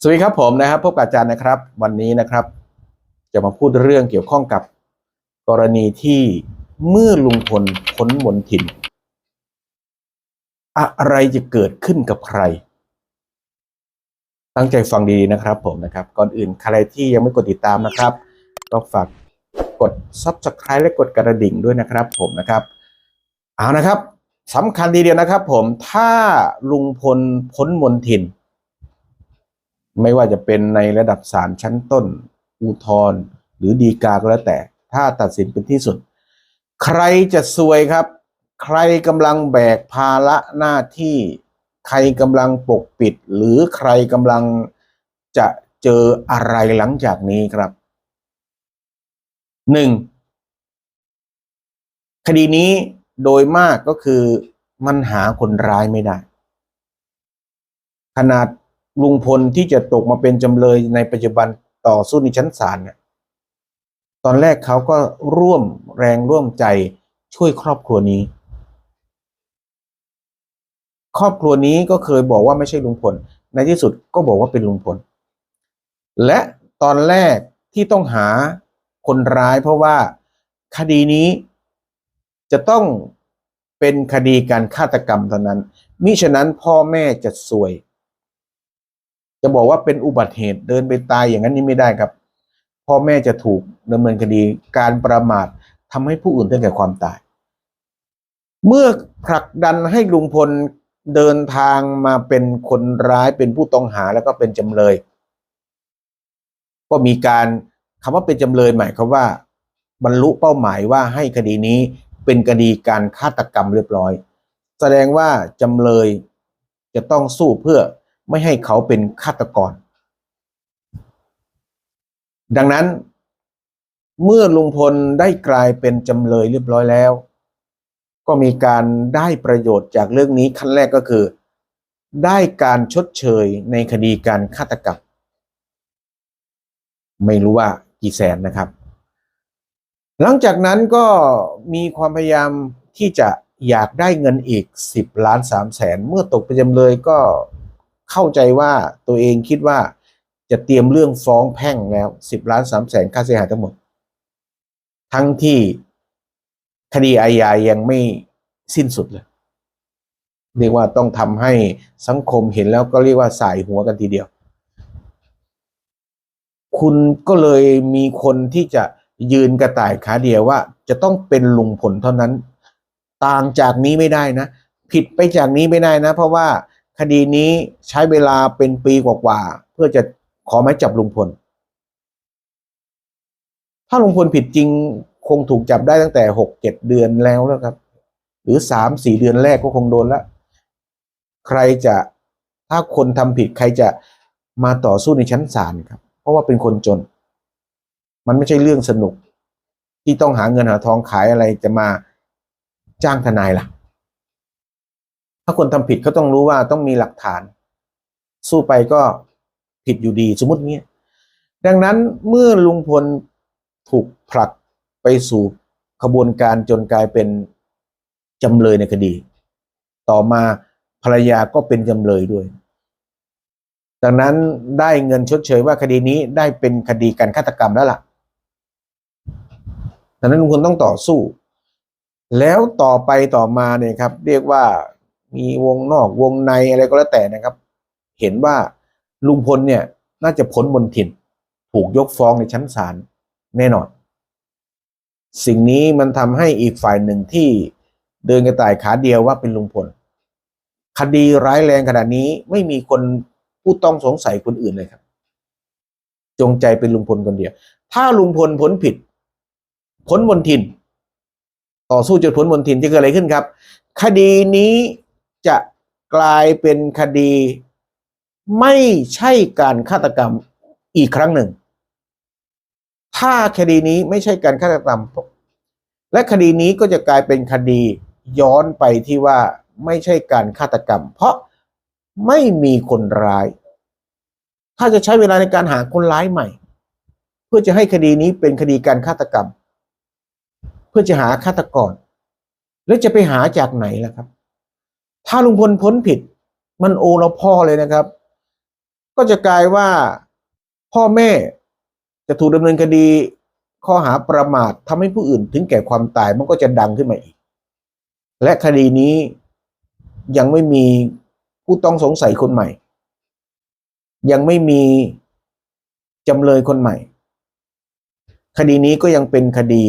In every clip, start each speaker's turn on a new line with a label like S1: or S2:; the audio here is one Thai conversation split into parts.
S1: สวัสดีครับผมนะครับพบกับอาจารย์นะครับ วันนี้นะครับ จะมาพูดเรื่องเกี่ยวข้องกับกรณีที่เมื่อลุงพลพ้นมนทิน อะไรจะเกิดขึ้นกับใคร ตั้งใจฟังดีๆนะครับผมนะครับ ก่อนอื่นใครที่ยังไม่กดติดตามนะครับ ก็ฝากกด subscribe และกดกระดิ่งด้วยนะครับผมนะครับ เอานะครับสำคัญทีเดียวนะครับ ผมถ้าลุงพลพ้นมนทิน ไม่ว่าจะเป็นในระดับศาลชั้นต้น อุทธรณ์หรือดีกาก็แล้วแต่ ถ้าตัดสินเป็นที่สุด ใครจะซวยครับ ใครกำลังแบกภาระหน้าที่ ใครกำลังปกปิด หรือใครกำลังจะเจออะไรหลังจากนี้ครับหนึ่งคดีนี้โดยมากก็คือมันหาคนร้ายไม่ได้ ขนาด ลุงพลที่จะตกมาเป็นจำเลยในปัจจุบันต่อสู้ในชั้นศาลเนี่ยตอนแรกเขาก็ร่วมแรงร่วมใจช่วยครอบครัวนี้ ครอบครัวนี้ก็เคยบอกว่าไม่ใช่ลุงพล ในที่สุดก็บอกว่าเป็นลุงพล และตอนแรกที่ต้องหาคนร้ายเพราะว่าคดีนี้จะต้องเป็นคดีการฆาตกรรมเท่านั้น มิฉะนั้นพ่อแม่จะซวย จะบอกว่าเป็นอุบัติเหตุเดินไปตายอย่างนั้นนี่ไม่ได้ครับ พ่อแม่จะถูกดำเนินคดีการประมาททำให้ผู้อื่นถึงแก่ความตาย เมื่อผลักดันให้ลุงพลเดินทางมาเป็นคนร้ายเป็นผู้ต้องหาแล้วก็เป็นจำเลย ก็มีการคำว่าเป็นจำเลยหมายความว่า บรรลุเป้าหมายว่าให้คดีนี้เป็นคดีการฆาตกรรมเรียบร้อย แสดงว่าจำเลยจะต้องสู้เพื่อ ไม่ให้เขาเป็นฆาตกร ดังนั้น เมื่อลุงพลได้กลายเป็นจำเลยเรียบร้อยแล้ว ก็มีการได้ประโยชน์จากเรื่องนี้ขั้นแรกก็คือ ได้การชดเชยในคดีการฆาตกรรมไม่รู้ว่ากี่แสนนะครับ หลังจากนั้นก็มีความพยายามที่จะอยากได้เงินอีก 10 ล้าน3แสน เมื่อตกเป็นจำเลยก็ เข้าใจว่าตัวเองคิดว่าจะเตรียมเรื่องฟ้องแพ่งแล้ว10ล้าน3แสนค่าเสียหายทั้งหมด ทั้งที่คดีอาญายังไม่สิ้นสุดเลย เรียกว่าต้องทำให้สังคมเห็นแล้วก็เรียกว่าสายหัวกันทีเดียว คุณก็เลยมีคนที่จะยืนกระต่ายขาเดียวว่า จะต้องเป็นลุงผลเท่านั้น ต่างจากนี้ไม่ได้นะ ผิดไปจากนี้ไม่ได้นะ เพราะว่า คดีนี้ใช้เวลาเป็นปีกว่าๆเพื่อจะขอหมายจับลุงพล ถ้าลุงพลผิดจริงคงถูกจับได้ตั้งแต่หกเจ็ดเดือนแล้วแล้วครับ หรือสามสี่เดือนแรกก็คงโดนละใครจะถ้าคนทำผิดใครจะมาต่อสู้ในชั้นศาลครับ เพราะว่าเป็นคนจน มันไม่ใช่เรื่องสนุก ที่ต้องหาเงินหาทองขายอะไรจะมาจ้างทนายล่ะ ถ้าคนทำผิดเขาต้องรู้ว่าต้องมีหลักฐาน สู้ไปก็ผิดอยู่ดีสมมติเงี้ยดังนั้นเมื่อลุงพลถูกผลักไปสู่ขบวนการจนกลายเป็นจำเลยในคดี ต่อมาภรรยาก็เป็นจำเลยด้วย ดังนั้นได้เงินชดเชยว่าคดีนี้ได้เป็นคดีการฆาตกรรมแล้วล่ะดังนั้นลุงพลต้องต่อสู้ แล้วต่อไปต่อมาเนี่ยครับ เรียกว่า มีวงนอกวงในอะไรก็แล้วแต่นะครับ เห็นว่าลุงพลเนี่ยน่าจะพ้นมนทินถูกยกฟ้องในชั้นศาลแน่นอน สิ่งนี้มันทำให้อีกฝ่ายหนึ่งที่เดินกระต่ายขาเดียวว่าเป็นลุงพล คดีร้ายแรงขนาดนี้ไม่มีคนผู้ต้องสงสัยคนอื่นเลยครับ จงใจเป็นลุงพลคนเดียว ถ้าลุงพลพ้นผิด พ้นมนทินต่อสู้จนพ้นมนทินจะเกิดอะไรขึ้นครับ คดีนี้ จะกลายเป็นคดี ไม่ใช่การฆาตกรรมอีกครั้งหนึ่ง ถ้าคดีนี้ไม่ใช่การฆาตกรรม และคดีนี้ก็จะกลายเป็นคดีย้อนไปที่ว่าไม่ใช่การฆาตกรรม เพราะไม่มีคนร้าย ถ้าจะใช้เวลาในการหาคนร้ายใหม่ เพื่อจะให้คดีนี้เป็นคดีการฆาตกรรม เพื่อจะหาฆาตกร แล้วจะไปหาจากไหนล่ะครับ ถ้าลุงพลพ้นผิด มันโอเราพ่อเลยนะครับ ก็จะกลายว่าพ่อแม่จะถูกดำเนินคดี ข้อหาประมาททำให้ผู้อื่นถึงแก่ความตายมันก็จะดังขึ้นมาอีก และคดีนี้ยังไม่มีผู้ต้องสงสัยคนใหม่ ยังไม่มีจำเลยคนใหม่ คดีนี้ก็ยังเป็นคดี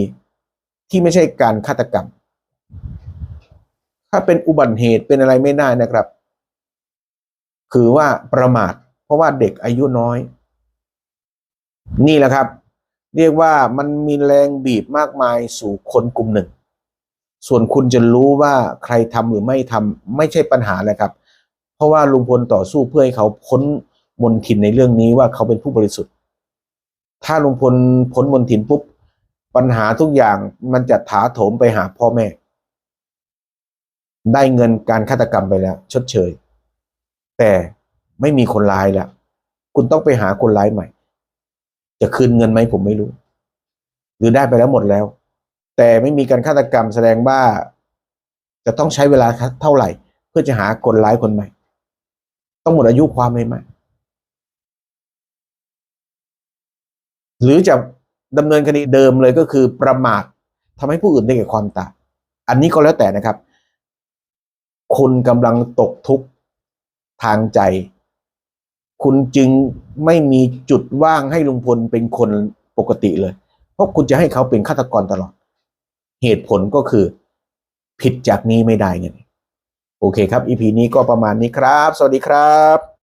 S1: ที่ไม่ใช่การฆาตกรรม ถ้าเป็นอุบัติเหตุเป็นอะไรไม่ได้นะครับ คือว่าประมาท เพราะว่าเด็กอายุน้อย นี่แหละครับ เรียกว่ามันมีแรงบีบมากมายสู่คนกลุ่มหนึ่ง ส่วนคุณจะรู้ว่าใครทำหรือไม่ทำไม่ใช่ปัญหาเลยครับ เพราะว่าลุงพลต่อสู้เพื่อให้เขาพ้นมนทินในเรื่องนี้ว่าเขาเป็นผู้บริสุทธิ์ ถ้าลุงพลพ้นมนทินปุ๊บปัญหาทุกอย่างมันจะถาโถมไปหาพ่อแม่ ได้เงินการฆาตกรรมไปแล้ว ชดเชย แต่ไม่มีคนร้ายแล้ว คุณต้องไปหาคนร้ายใหม่ จะคืนเงินไหมผมไม่รู้ หรือได้ไปแล้วหมดแล้ว แต่ไม่มีการฆาตกรรมแสดงว่า จะต้องใช้เวลาเท่าไหร่ เพื่อจะหาคนร้ายคนใหม่ ต้องหมดอายุความเลยไหมหรือจะดำเนินคดีเดิมเลยก็คือประมาททำให้ผู้อื่นได้แก่ความตายอันนี้ก็แล้วแต่นะครับ คุณกำลังตกทุกข์ทางใจ คุณจึงไม่มีจุดว่างให้ลุงพลเป็นคนปกติเลย เพราะคุณจะให้เขาเป็นฆาตกรตลอด เหตุผลก็คือผิดจากนี้ไม่ได้ไงโอเคครับอีพีนี้ก็ประมาณนี้ครับ สวัสดีครับ